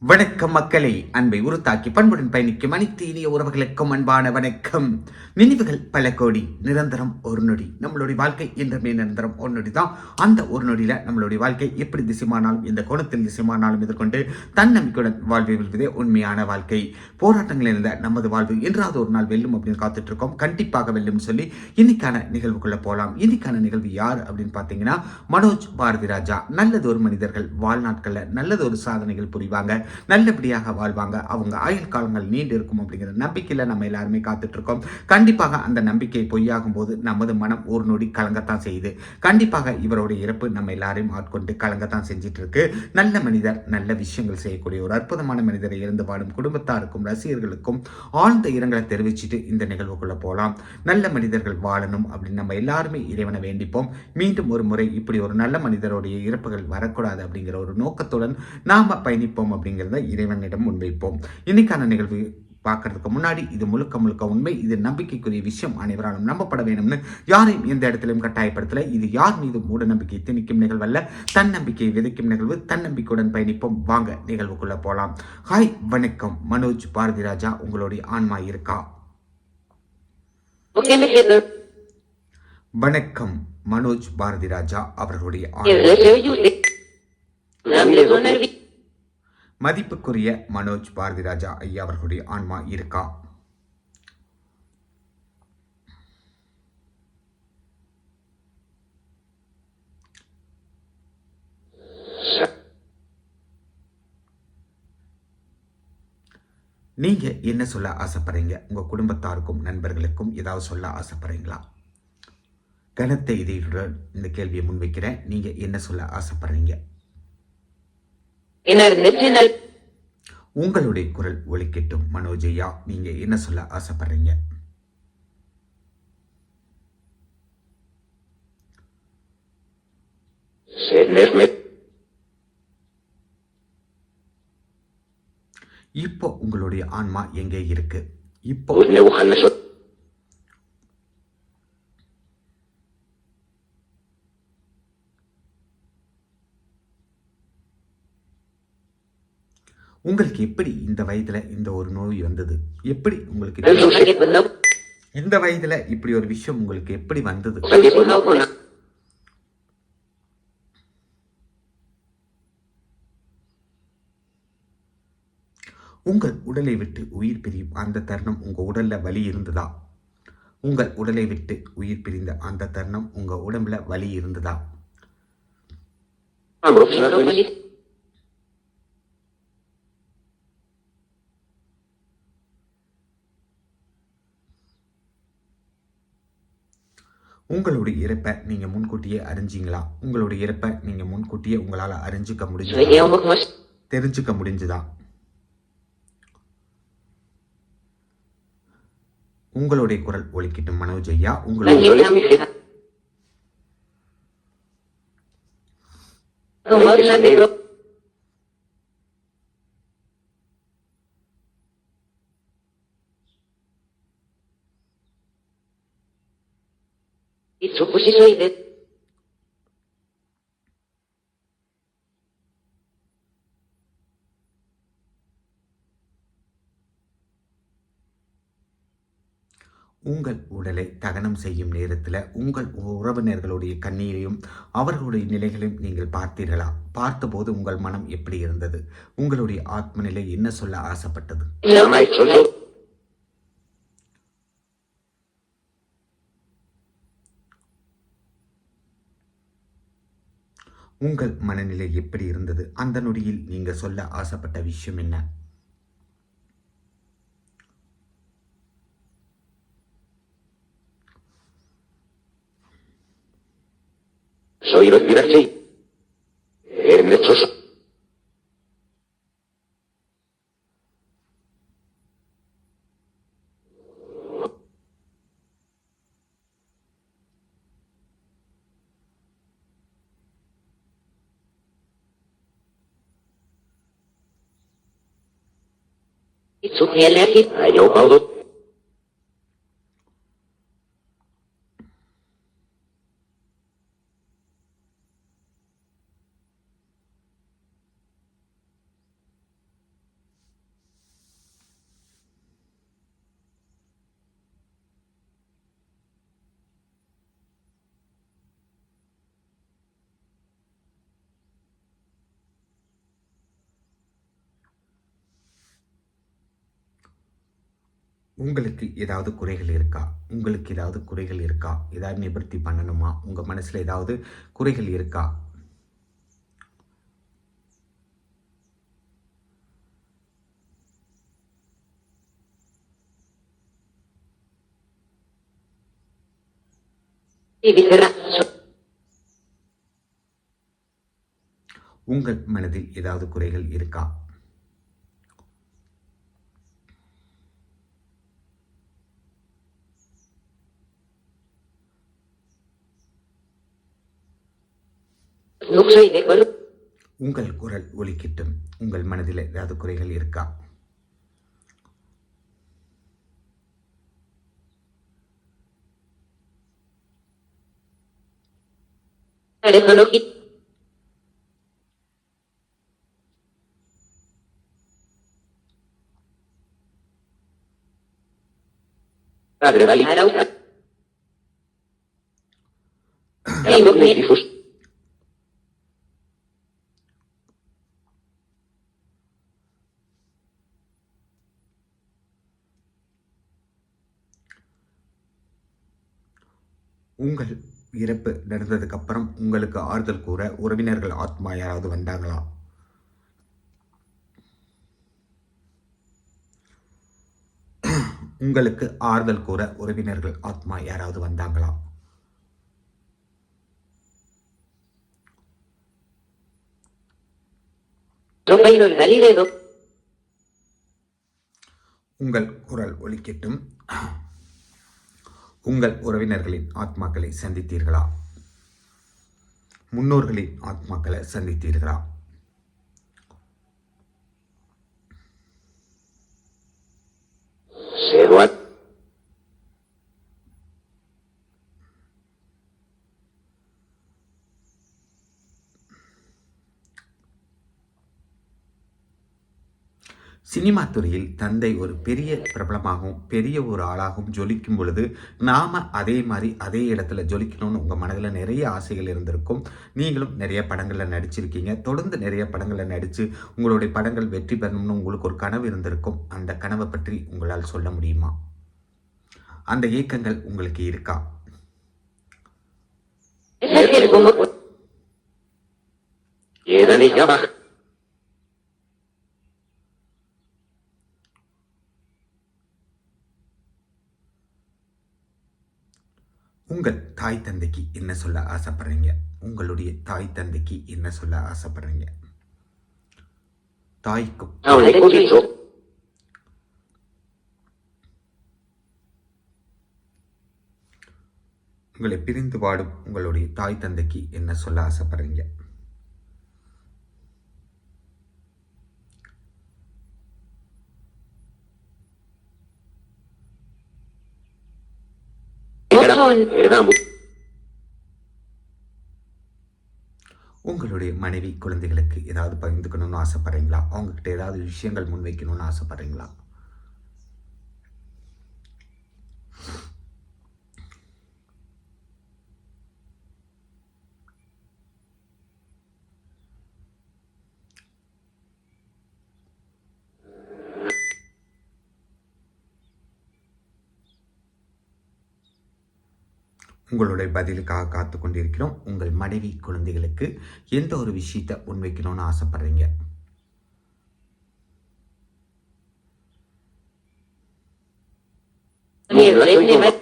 வணக்கம் மக்களே. அன்பை உருத்தாக்கி பண்புடன் பயணிக்கும் அனைத்து இனிய உறவுகளுக்கும் அன்பான வணக்கம். நினைவுகள் பல கோடி நிரந்தரம் ஒரு நொடி. நம்மளுடைய வாழ்க்கை என்றுமே நிரந்தரம் ஒரு நொடி தான். அந்த ஒரு நொடியில நம்மளுடைய வாழ்க்கை எப்படி திசைமானாலும் இந்த கோணத்தில் திசைமானாலும் எதிர்கொண்டு தன்னம்பிக்கையுடன் வாழ்வை வெல்வதே உண்மையான வாழ்க்கை. போராட்டங்கள் இருந்த நமது வாழ்வு என்றாவது ஒரு நாள் வெல்லும் அப்படின்னு காத்துட்டு இருக்கோம் கண்டிப்பாக வெல்லும் சொல்லி இன்னைக்கான நிகழ்வுக்குள்ள போகலாம். இன்னைக்கான நிகழ்வு யார் அப்படின்னு பார்த்தீங்கன்னா மனோஜ் பாரதி ராஜா. நல்லதொரு மனிதர்கள் வாழ்நாட்கள்ல நல்லதொரு சாதனைகள் புரிவாங்க. நல்லபடியாக வாழ்வாங்க. அவங்க ஆயுள் காலங்கள் நீண்டு இருக்கும் அப்படிங்கிற நம்பிக்கையில் நம்ம எல்லாருமே காத்துட்டு இருக்கோம் கண்டிப்பாக அந்த நம்பிக்கை பொய்யாகும் போது நமது மனம் ஒரு நொடி கலங்கத்தான் செய்யுது. கண்டிப்பாக இவருடைய இறப்பு நம்ம எல்லாரையும் ஆட்கொண்டு கலங்கத்தான் செஞ்சிட்டு இருக்கு நல்ல மனிதர் நல்ல விஷயங்கள் செய்யக்கூடிய ஒரு அற்புதமான மனிதரை இருந்து வாடும் குடும்பத்தாருக்கும் ரசிகர்களுக்கும் ஆழ்ந்த இரங்கலை தெரிவிச்சுட்டு இந்த நிகழ்வுக்குள்ள போகலாம் நல்ல மனிதர்கள் வாழணும் அப்படின்னு நம்ம எல்லாருமே இறைவனை வேண்டிப்போம். மீண்டும் ஒரு முறை இப்படி ஒரு நல்ல மனிதருடைய இறப்புகள் வரக்கூடாது அப்படிங்கிற ஒரு நோக்கத்துடன் நாம பயணிப்போம் அப்படிங்கிறத இறைவனிடம் முன்வைப்போம். இன்னைக்கான நிகழ்வு பார்க்கறதுக்கு முன்னாடி இது முழுக்க முழுக்க உண்மை. இது நம்பிக்கைக்குரிய விஷயம். அனைவராலும் நம்பப்பட வேணும்னு யாரையும் எந்த இடத்திலும் கட்டாயப்படுத்தல. இது யார் மீது மூட நம்பிக்கை திணிக்கும் நிகழ்வல்ல. தன்னம்பிக்கையை விதைக்கும் நிகழ்வு. தன்னம்பிக்கையுடன் பயணிப்போம். வாங்க நிகழ்வுக்குள்ள போலாம். ஹாய் வணக்கம். மனோஜ் பாரதி ராஜா உங்களுடைய ஆன்மா இருக்கா? வணக்கம் மனோஜ் பாரதி ராஜா அவர்களுடைய ஆன்மா. மதிப்புக்குரிய மனோஜ் பாரதி ராஜா ஐயா அவர்களுடைய ஆன்மா இருக்கா? நீங்க என்ன சொல்ல ஆசைப்படுறீங்க? உங்க குடும்பத்தாருக்கும் நண்பர்களுக்கும் ஏதாவது சொல்ல ஆசைப்படுறீங்களா? கனத்த இதையுடன் இந்த கேள்வியை முன்வைக்கிறேன். நீங்க என்ன சொல்ல ஆசைப்படுறீங்க? உங்களுடைய குரல் ஒலிக்கட்டும். மனோஜையா நீங்க என்ன சொல்ல ஆசைப்படுறீங்க? இப்போ உங்களுடைய ஆன்மா எங்கே இருக்கு? இப்போ உங்களுக்கு எப்படி இந்த வயதுல இந்த ஒரு நோய் வந்தது? எப்படி உங்களுக்கு இந்த வயதுல இப்படி ஒரு விஷயம் உங்களுக்கு எப்படி வந்தது? உங்கள் உடலை விட்டு உயிர் பிரியும் அந்த தருணம் உங்க உடல்ல வலி இருந்ததா? உங்கள் உடலை விட்டு உயிர் பிரிந்த அந்த தருணம் உங்க உடம்புல வலி இருந்ததா? உங்களுடைய இறப்பை நீங்க முன்கூட்டியே அறிஞ்சீங்களா? உங்களுடைய இறப்பை நீங்க முன்கூட்டியே உங்களால அறிஞ்சுக்க முடிஞ்சதா? தெரிஞ்சுக்க முடிஞ்சுதா? உங்களுடைய குரல் ஒலிக்கட்டும் மனோஜ் ஐயா. உங்களுடைய உங்கள் உடலை தகனம் செய்யும் நேரத்தில் உங்கள் உறவினர்களுடைய கண்ணீரையும் அவர்களுடைய நிலைகளையும் நீங்கள் பார்த்தீர்களா? பார்த்தபோது உங்கள் மனம் எப்படி இருந்தது? உங்களுடைய ஆத்ம நிலை என்ன சொல்ல ஆசைப்பட்டது? உங்கள் மனநிலை எப்படி இருந்தது? அந்த நொடியில் நீங்க சொல்ல ஆசைப்பட்ட விஷயம் என்ன? 还有暴露。உங்களுக்கு ஏதாவது குறைகள் இருக்கா? உங்களுக்கு ஏதாவது குறைகள் இருக்கா? ஏதாவது நிவர்த்தி பண்ணணுமா? உங்கள் மனசில் ஏதாவது குறைகள் இருக்கா? உங்கள் மனதில் ஏதாவது குறைகள் இருக்கா? உங்கள் குரல் ஒலிக்கிட்டும் உங்கள் மனதில் ஏதாவது குறைகள் இருக்கா Alekanoki. Padre Vali. உங்கள் இறப்பு நடந்ததுக்கு அப்புறம் உங்களுக்கு ஆறுதல் கூற உறவினர்கள் ஆத்மா யாராவது வந்தாங்களா? உங்களுக்கு ஆறுதல் கூற உறவினர்கள் ஆத்மா யாராவது வந்தாங்களா. உங்கள் குரல் ஒலிக்கட்டும். உங்கள் உறவினர்களின் ஆத்மாக்களை சந்தித்தீர்களா? முன்னோர்களின் ஆத்மாக்களை சந்தித்தீர்களா? சினிமா துறையில் தந்தை ஒரு பெரிய பிரபலமாகவும் பெரிய ஒரு ஆளாகவும் ஜொலிக்கும் பொழுது நாம் அதே மாதிரி அதே இடத்துல ஜொலிக்கணும்னு உங்கள் மனதில் நிறைய ஆசைகள் இருந்திருக்கும். நீங்களும் நிறைய படங்களில் நடிச்சிருக்கீங்க. தொடர்ந்து நிறைய படங்களில் நடித்து உங்களுடைய படங்கள் வெற்றி பெறணும்னு உங்களுக்கு ஒரு கனவு இருந்திருக்கும். அந்த கனவை பற்றி உங்களால் சொல்ல முடியுமா? அந்த ஏக்கங்கள் உங்களுக்கு இருக்கா? Erkel தாய் தந்தைக்கு என்ன சொல்ல ஆசைப்படுறீங்க உங்களுடைய தாய் தந்தைக்கு என்ன சொல்ல ஆசைப்படுறீங்க தாய்க்கும். உங்களை பிரிந்து வாடும் உங்களுடைய தாய் தந்தைக்கு என்ன சொல்ல ஆசைப்படுறீங்க Moton. உங்களுடைய மனைவி குழந்தைகளுக்கு ஏதாவது பகிர்ந்துக்கணும்னு ஆசைப்பட்றீங்களா? அவங்கக்கிட்ட ஏதாவது விஷயங்கள் முன்வைக்கணும்னு ஆசைப்பட்றீங்களா? உங்களுடைய பதிலுக்காக காத்து கொண்டிருக்கிறோம் உங்கள் மனைவி குழந்தைகளுக்கு எந்த ஒரு விஷயத்தை முன்வைக்கணும்னு ஆசைப்படுறீங்க Neva.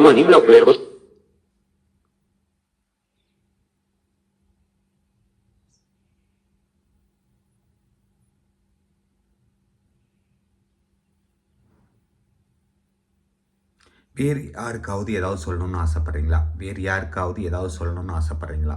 Monim los verbos. வேறு யாருக்காவது ஏதாவது சொல்லணும்னு ஆசைப்படுறீங்களா வேறு யாருக்காவது ஏதாவது சொல்லணும்னு ஆசைப்படுறீங்களா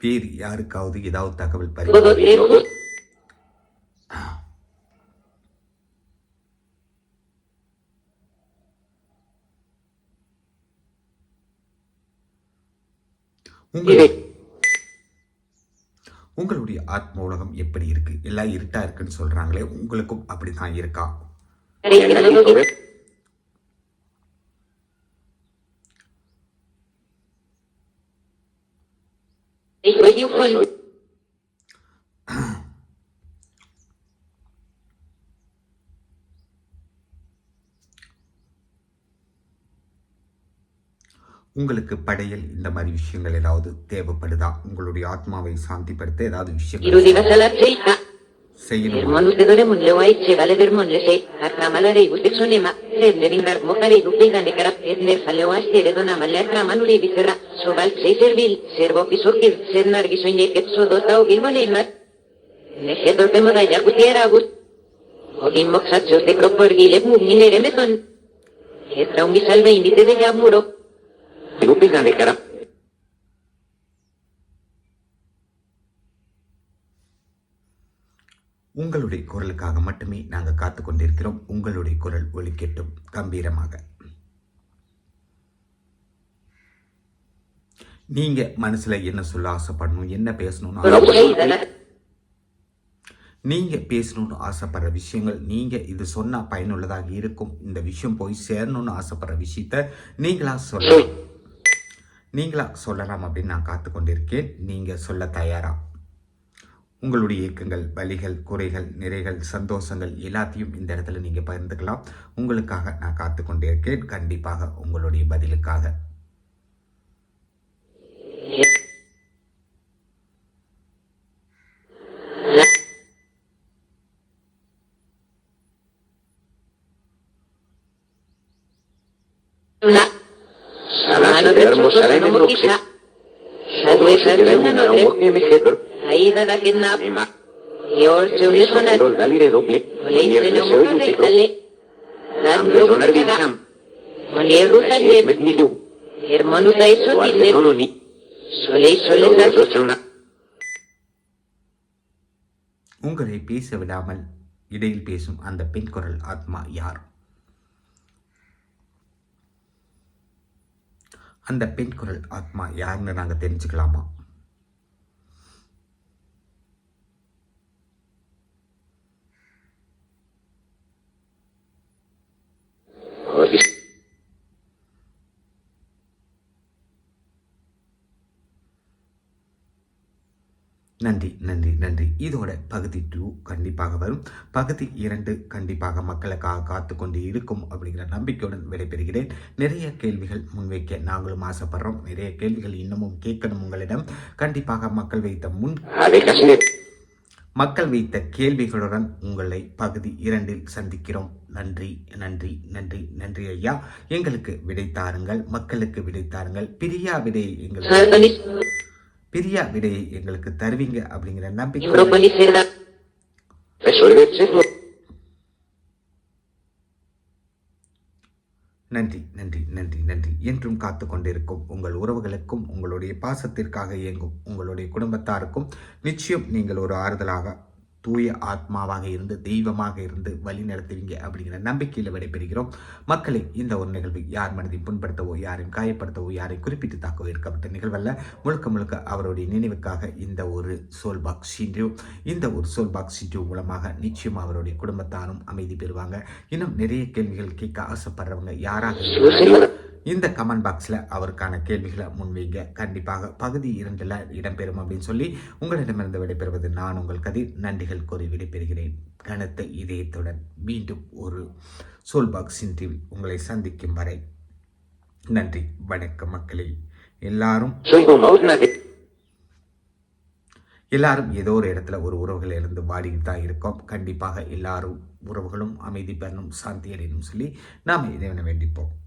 வேறு யாருக்காவது ஏதாவது தகவல் பரி. உங்கள் உங்களுடைய ஆத்ம உலகம் எப்படி இருக்கு? எல்லாம் இருட்டா இருக்குன்னு சொல்றாங்களே உங்களுக்கும் அப்படிதான் இருக்கா? உங்களுக்கு படையல் இந்த மாதிரி விஷயங்கள் ஏதாவது தேவைப்படுதா? உங்களுடைய ஆத்மாவை சாந்திப்படுத்த ஏதாவது விஷயங்கள் sei in un mondo dove mondo è vale del mondo sei a ramala dei gusti sono ma prende in bar mo fare du pega ne cara e ne fa le o essere dona ma le tra manuli vi terra so val servil servo che surge ser narghi sogni che so do tau il mani ma ne che do tema da o in mo saggio te proper gile mu minere meton e tra un bisalve indite de amuro du pega ne cara. உங்களுடைய குரலுக்காக மட்டுமே நாங்கள் காத்து கொண்டிருக்கிறோம். உங்களுடைய குரல் ஒலிக்கட்டும் கம்பீரமாக. நீங்க மனசுல என்ன சொல்ல ஆசைப்படணும்? என்ன பேசணும்னு நீங்க பேசணும்னு ஆசைப்படுற விஷயங்கள் நீங்க இது சொன்னா பயனுள்ளதாக இருக்கும். இந்த விஷயம் போய் சேரணும்னு ஆசைப்படுற விஷயத்த நீங்களா சொல்லலாம் நீங்களா சொல்லலாம் அப்படின்னு நான் காத்து கொண்டிருக்கேன். நீங்க சொல்ல தயாரா? உங்களுடைய இயக்கங்கள் வலிகள் குறைகள் நிறைகள் சந்தோஷங்கள் எல்லாத்தையும் இந்த இடத்துல நீங்க பகிர்ந்துக்கலாம் உங்களுக்காக நான் காத்து கொண்டிருக்கேன் கண்டிப்பாக உங்களுடைய பதிலுக்காக Hermosa, hermosa, hermosa உங்களை பேச விடாமல் இடையில் பேசும் அந்த பெண் குரல் ஆத்மா யார்? அந்த பெண் குரல் ஆத்மா யாருன்னு நாங்கள் தெரிஞ்சுக்கலாமா? நன்றி நன்றி நன்றி. இதோட பகுதி டூ கண்டிப்பாக வரும். பகுதி இரண்டு கண்டிப்பாக மக்களுக்காக காத்து கொண்டு இருக்கும் அப்படிங்கிற நம்பிக்கையுடன் விடைபெறுகிறேன். நிறைய கேள்விகள் முன்வைக்க நாங்களும் ஆசைப்படுறோம். நிறைய கேள்விகள் இன்னமும் கேட்கணும் உங்களிடம். கண்டிப்பாக மக்கள் வைத்த முன் மக்கள் வைத்த கேள்விகளுடன் உங்களை பகுதி இரண்டில் சந்திக்கிறோம். நன்றி நன்றி நன்றி நன்றி ஐயா. எங்களுக்கு விடை தாருங்கள். மக்களுக்கு விடை தாருங்கள். பிரியா விடை எங்களுக்கு. பிரியா விடையை எங்களுக்கு தருவீங்க அப்படிங்கிற நம்பிக்கை. நன்றி நன்றி நன்றி நன்றி என்றும் காத்து கொண்டிருக்கும் உங்கள் உறவுகளுக்கும் உங்களுடைய பாசத்திற்காக இயங்கும் உங்களுடைய குடும்பத்தாருக்கும் நிச்சயம் நீங்கள் ஒரு ஆறுதலாக தூய ஆத்மாவாக இருந்து தெய்வமாக இருந்து வழி நடத்துவீங்க அப்படிங்கிற நம்பிக்கையில் விடைபெறுகிறோம். மக்களை இந்த ஒரு நிகழ்வு யார் மனதையும் புண்படுத்தவோ யாரையும் காயப்படுத்தவோ யாரையும் குறிப்பிட்டு தாக்கவோ இருக்கப்பட்ட நிகழ்வல்ல. முழுக்க முழுக்க அவருடைய நினைவுக்காக இந்த ஒரு சோல் பாக்ஸ் இன்றியூ இந்த ஒரு சோல் பாக்ஸ் இன்றியூ மூலமாக நிச்சயம் அவருடைய குடும்பத்தாரும் அமைதி பெறுவாங்க. இன்னும் நிறைய கேள்விகள் கேட்க ஆசைப்படுறவங்க யாராக இருந்தாலும் இந்த கமெண்ட் பாக்ஸில் அவருக்கான கேள்விகளை முன்வைங்க. கண்டிப்பாக பகுதி இரண்டில் இடம்பெறும் அப்படின்னு சொல்லி உங்களிடமிருந்து விடைபெறுவது நான் உங்கள் கதிர். நன்றிகள் கூறி விடைபெறுகிறேன். கனத்த இதயத்துடன் மீண்டும் ஒரு சோல் பாக்ஸ் இன்றில் உங்களை சந்திக்கும் வரை. நன்றி. வணக்கம் மக்களே. எல்லாரும். எல்லாரும் ஏதோ ஒரு இடத்துல ஒரு உறவுகள் இருந்து வாடிக்கிட்டு தான் இருக்கோம். கண்டிப்பாக எல்லாரும் உறவுகளும் அமைதி பெறணும் சாந்தி அடையணும் சொல்லி நாம் இறைவனை வேண்டிப்போம்.